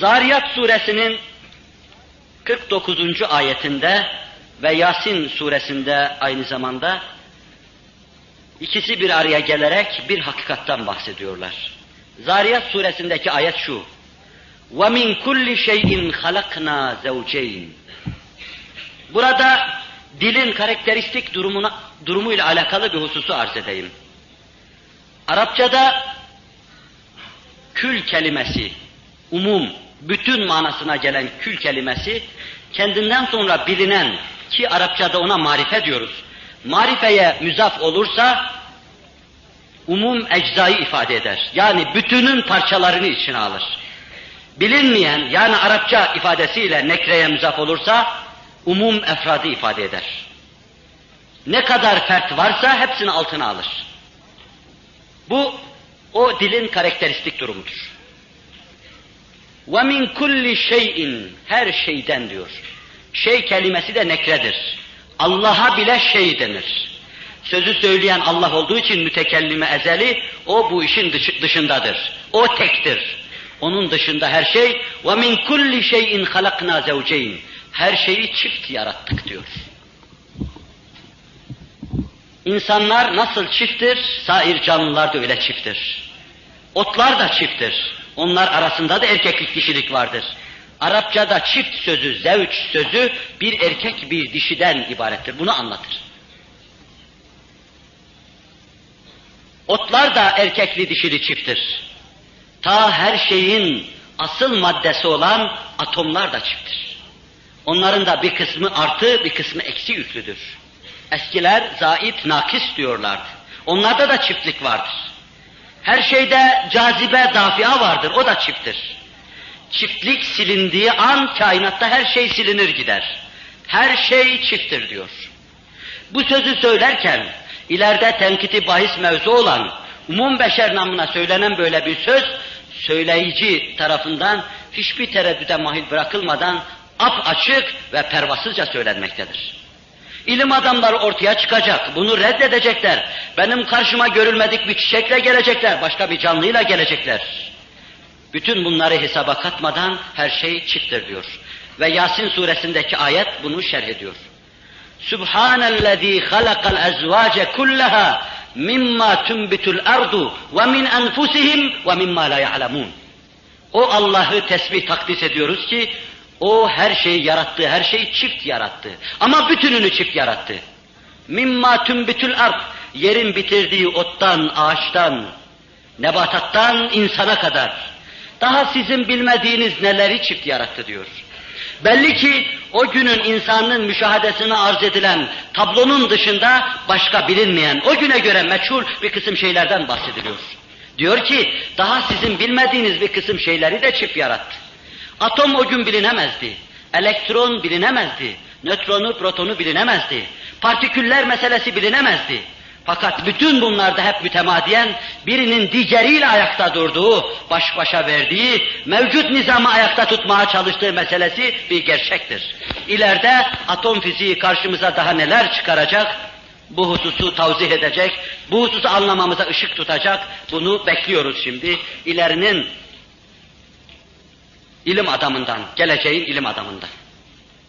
Zariyat suresinin 49. ayetinde ve Yasin suresinde aynı zamanda ikisi bir araya gelerek bir hakikattan bahsediyorlar. Zariyat suresindeki ayet şu. وَمِنْ كُلِّ شَيْءٍ خَلَقْنَا زَوْجَيْنِ Burada dilin karakteristik durumuna, durumuyla alakalı bir hususu arz edeyim. Arapçada kül kelimesi, umum, bütün manasına gelen kül kelimesi, kendinden sonra bilinen ki Arapçada ona marife diyoruz. Marifeye müzaf olursa umum eczayı ifade eder. Yani bütünün parçalarını içine alır. Bilinmeyen yani Arapça ifadesiyle nekreye müzaf olursa umum efradı ifade eder. Ne kadar fert varsa hepsini altına alır. Bu o dilin karakteristik durumudur. Ve min kulli şeyin her şeyden diyor. Şey kelimesi de nekredir. Allah'a bile şey denir. Sözü söyleyen Allah olduğu için mütekellime ezeli o bu işin dışındadır. O tektir. Onun dışında her şey ve min kulli şeyin halakna zevceyn. Her şeyi çift yarattık diyor. İnsanlar nasıl çifttir? Sair canlılar da öyle çifttir. Otlar da çifttir. Onlar arasında da erkeklik dişilik vardır. Arapçada çift sözü, zevç sözü bir erkek bir dişiden ibarettir. Bunu anlatır. Otlar da erkekli dişili çifttir. Ta her şeyin asıl maddesi olan atomlar da çifttir. Onların da bir kısmı artı, bir kısmı eksi yüklüdür. Eskiler zait, nakis diyorlardı. Onlarda da çiftlik vardır. Her şeyde cazibe, dafia vardır, o da çifttir. Çiftlik silindiği an kainatta her şey silinir gider. Her şey çifttir diyor. Bu sözü söylerken ileride tenkiti bahis mevzu olan umum beşer namına söylenen böyle bir söz söyleyici tarafından hiçbir tereddüde mahil bırakılmadan ap açık ve pervasızca söylenmektedir. İlim adamları ortaya çıkacak, bunu reddedecekler. Benim karşıma görülmedik bir çiçekle gelecekler, başka bir canlıyla gelecekler. Bütün bunları hesaba katmadan her şey çifttir diyor. Ve Yasin suresindeki ayet bunu şerh ediyor. Subhanellezî halakal ezvâce kullaha mimma tunbitul ardu ve min enfusihim ve mimma la ya'lemun. O Allah'ı tesbih takdis ediyoruz ki o her şeyi yarattı, her şeyi çift yarattı. Ama bütününü çift yarattı. Mimma tunbitul ard yerin bitirdiği ottan, ağaçtan, nebatattan insana kadar. Daha sizin bilmediğiniz neleri çift yarattı diyor. Belli ki o günün insanın müşahadesine arz edilen tablonun dışında başka bilinmeyen, o güne göre meçhul bir kısım şeylerden bahsediliyor. Diyor ki daha sizin bilmediğiniz bir kısım şeyleri de çift yarattı. Atom o gün bilinemezdi. Elektron bilinemezdi. Nötronu, protonu bilinemezdi. Partiküller meselesi bilinemezdi. Fakat bütün bunlarda hep mütemadiyen birinin diğeriyle ayakta durduğu, baş başa verdiği, mevcut nizamı ayakta tutmaya çalıştığı meselesi bir gerçektir. İleride atom fiziği karşımıza daha neler çıkaracak, bu hususu tavzih edecek, bu hususu anlamamıza ışık tutacak, bunu bekliyoruz şimdi. İlerinin ilim adamından, geleceğin ilim adamından.